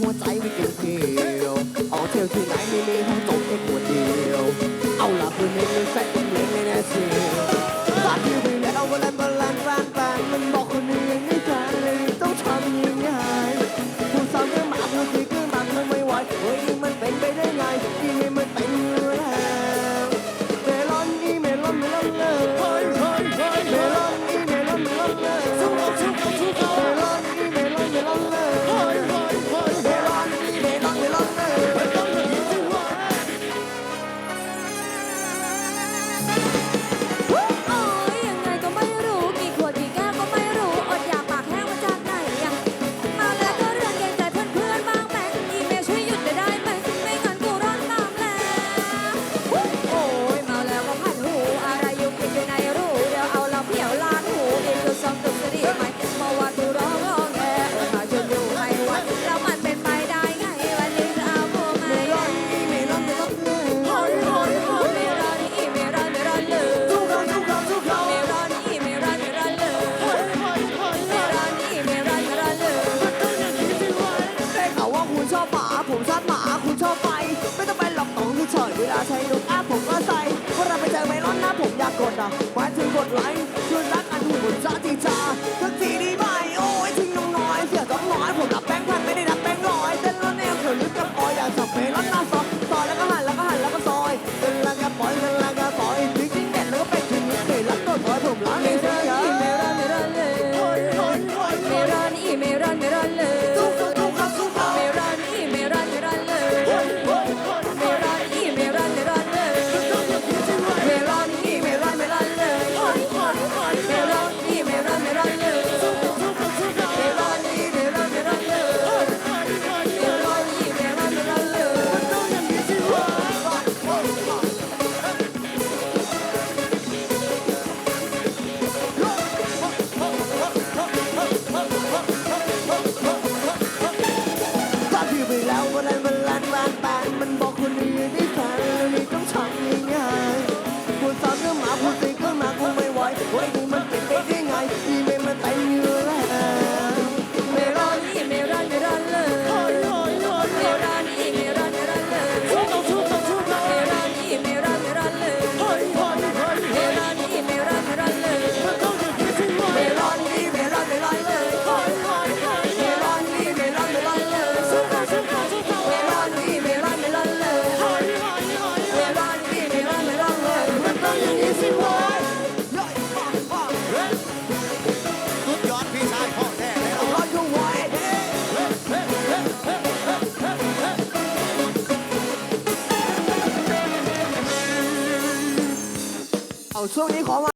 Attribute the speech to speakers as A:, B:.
A: หัวใจไม่เกี่ยวเอาเที่ยวที่ไหนไม่มี blind แล้ววลานั้นมัลานล้านแปมันบอกคนอื่นได้ฟังแล้วนี่ต้อง
B: ทำยั
A: งไง 送你一吗？